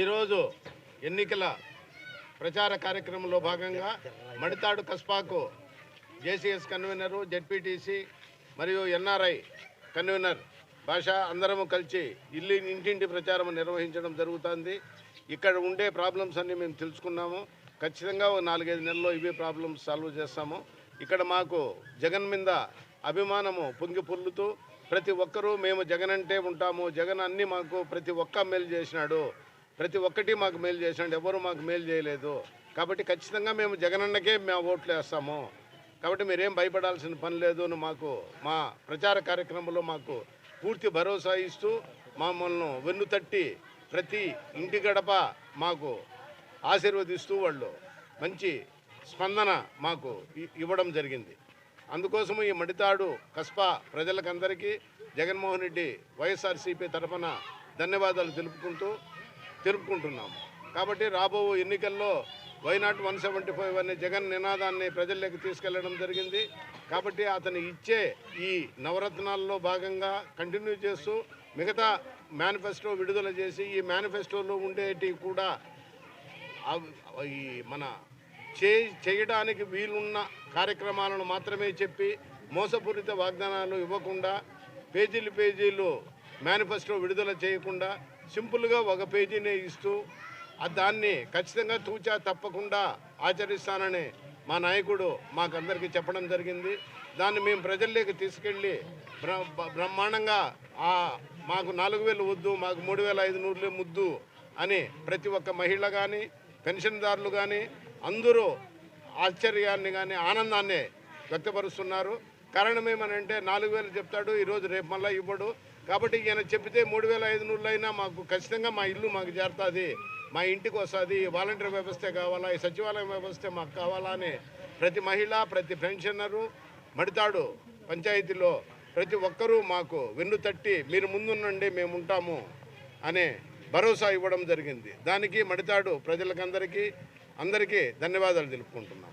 ఈరోజు ఎన్నికల ప్రచార కార్యక్రమంలో భాగంగా మడితాడు కస్పాకు జేసీఎస్ కన్వీనరు జెడ్పీటీసీ మరియు ఎన్ఆర్ఐ కన్వీనర్ భాష అందరము కలిసి ఇల్లు ఇంటింటి ప్రచారం నిర్వహించడం జరుగుతుంది. ఇక్కడ ఉండే ప్రాబ్లమ్స్ అన్ని మేము తెలుసుకున్నాము. ఖచ్చితంగా ఒక నాలుగైదు నెలల్లో ఇవే ప్రాబ్లమ్స్ సాల్వ్ చేస్తాము. ఇక్కడ మాకు జగన్ మీద అభిమానము పొంగి పొర్లుతూ ప్రతి ఒక్కరూ మేము జగన్ అంటే ఉంటాము. జగన్ అన్ని మాకు ప్రతి ఒక్క మేలు చేసినాడు. ప్రతి ఒక్కటి మాకు మేలు చేసినాడు. ఎవరు మాకు మేలు చేయలేదు. కాబట్టి ఖచ్చితంగా మేము జగనన్నకే మేము ఓట్లు వేస్తాము. కాబట్టి మీరేం భయపడాల్సిన పని లేదు. అని మాకు మా ప్రచార కార్యక్రమంలో మాకు పూర్తి భరోసా ఇస్తూ మమ్మల్ని వెన్ను తట్టి ప్రతి ఇంటి గడప మాకు ఆశీర్వదిస్తూ వాళ్ళు మంచి స్పందన మాకు ఇ- ఇవ్వడం జరిగింది. అందుకోసం ఈ మడితాడు కస్పా ప్రజలకందరికీ జగన్మోహన్ రెడ్డి వైఎస్ఆర్సీపీ తరఫున ధన్యవాదాలు తెలుపుకుంటూ తెలుపుకుంటున్నాము. కాబట్టి రాబో ఎన్నికల్లో వైనాట్ వన్ సెవెంటీ ఫైవ్ అనే జగన్ నినాదాన్ని ప్రజల్లోకి తీసుకెళ్ళడం జరిగింది. కాబట్టి అతను ఇచ్చే ఈ నవరత్నాల్లో భాగంగా కంటిన్యూ చేస్తూ మిగతా మేనిఫెస్టో విడుదల చేసి ఈ మేనిఫెస్టోలో ఉండేటివి కూడా ఈ మన చే చేయడానికి వీలున్న కార్యక్రమాలను మాత్రమే చెప్పి మోసపూరిత వాగ్దానాలు ఇవ్వకుండా పేజీలు పేజీలు మేనిఫెస్టో విడుదల చేయకుండా సింపుల్గా ఒక పేజీనే ఇస్తూ దాన్ని ఖచ్చితంగా తూచా తప్పకుండా ఆచరిస్తానని మా నాయకుడు మాకందరికీ చెప్పడం జరిగింది. దాన్ని మేము ప్రజల్లోకి తీసుకెళ్ళి బ- బ్రహ్మాండంగా మాకు నాలుగు వేలు వద్దు మాకు మూడు వేల ఐదు నూరులే ముద్దు అని ప్రతి ఒక్క మహిళ కానీ పెన్షన్దారులు కానీ అందరూ ఆశ్చర్యాన్ని కానీ ఆనందాన్ని వ్యక్తపరుస్తున్నారు. కారణం ఏమనంటే నాలుగు వేలు చెప్తాడు ఈరోజు రేపు మళ్ళీ ఇవ్వడు. కాబట్టి ఈయన చెప్తే మూడు వేల ఐదు నూరులు అయినా మాకు ఖచ్చితంగా మా ఇల్లు మాకు చేరుతుంది మా ఇంటికి వస్తుంది వాలంటీర్ వ్యవస్థే కావాలా ఈ సచివాలయం వ్యవస్థే మాకు కావాలా అని ప్రతి మహిళ ప్రతి పెన్షనరు మడితాడు పంచాయతీలో. ప్రతి ఒక్కరూ మాకు వెన్ను తట్టి మీరు ముందుండండి మేము ఉంటాము అనే భరోసా ఇవ్వడం జరిగింది. దానికి మడితాడు ప్రజలకందరికీ అందరికీ ధన్యవాదాలు తెలుపుకుంటున్నాం.